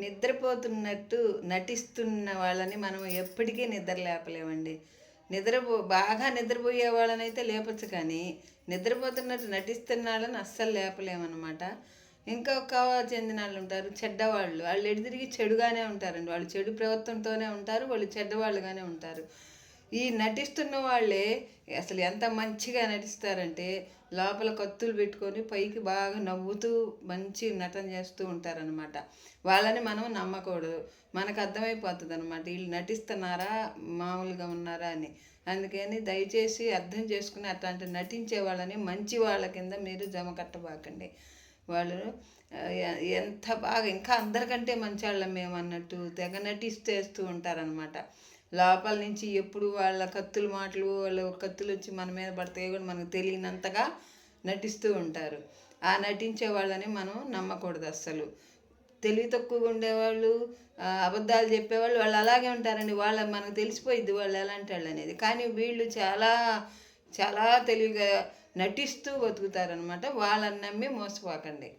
నిద్రపోతున్నట్టు నటిస్తున్న వాళ్ళని మనం ఎప్పటికీ నిద్ర లేపలేమండి నిద్రపో బాగా నిద్రపోయే వాళ్ళని అయితే లేపచ్చు కానీ నిద్రపోతున్నట్టు నటిస్తున్న వాళ్ళని అస్సలు లేపలేమన్నమాట. ఇంకొక చెందిన వాళ్ళు ఉంటారు చెడ్డవాళ్ళు. వాళ్ళు ఎడిదిరిగి తిరిగి చెడుగానే ఉంటారండి. వాళ్ళు చెడు ప్రవర్తనతోనే ఉంటారు వాళ్ళు చెడ్డవాళ్ళుగానే ఉంటారు. ఈ నటిస్తున్న వాళ్ళే అసలు ఎంత మంచిగా నటిస్తారంటే లోపల కత్తులు పెట్టుకొని పైకి బాగా నవ్వుతూ మంచి నటన చేస్తూ ఉంటారనమాట వాళ్ళని మనం నమ్మకూడదు. మనకు అర్థమైపోతుంది అనమాట వీళ్ళు నటిస్తున్నారా? మామూలుగా ఉన్నారా అని. అందుకని దయచేసి అర్థం చేసుకుని అట్లాంటి నటించే వాళ్ళని మంచి వాళ్ళ కింద మీరు జమ కట్టబాకండి. వాళ్ళు ఎంత బాగా ఇంకా అందరికంటే మంచి వాళ్ళం మేము అన్నట్టు తెగ నటిస్తేస్తూ ఉంటారనమాట లోపల నుంచి ఎప్పుడు వాళ్ళ కత్తుల మాటలు వాళ్ళ కత్తులు వచ్చి మన మీద పడతాయో కూడా మనకు తెలియనంతగా నటిస్తూ ఉంటారు. ఆ నటించే వాళ్ళని మనం నమ్మకూడదు అస్సలు. తెలివి తక్కువగా ఉండేవాళ్ళు అబద్ధాలు చెప్పేవాళ్ళు వాళ్ళు అలాగే ఉంటారండి. వాళ్ళ మనకు తెలిసిపోయిద్ది వాళ్ళు ఎలాంటి వాళ్ళు అనేది. కానీ వీళ్ళు చాలా చాలా తెలివిగా నటిస్తూ బతుకుతారనమాట వాళ్ళని నమ్మి మోసపోకండి.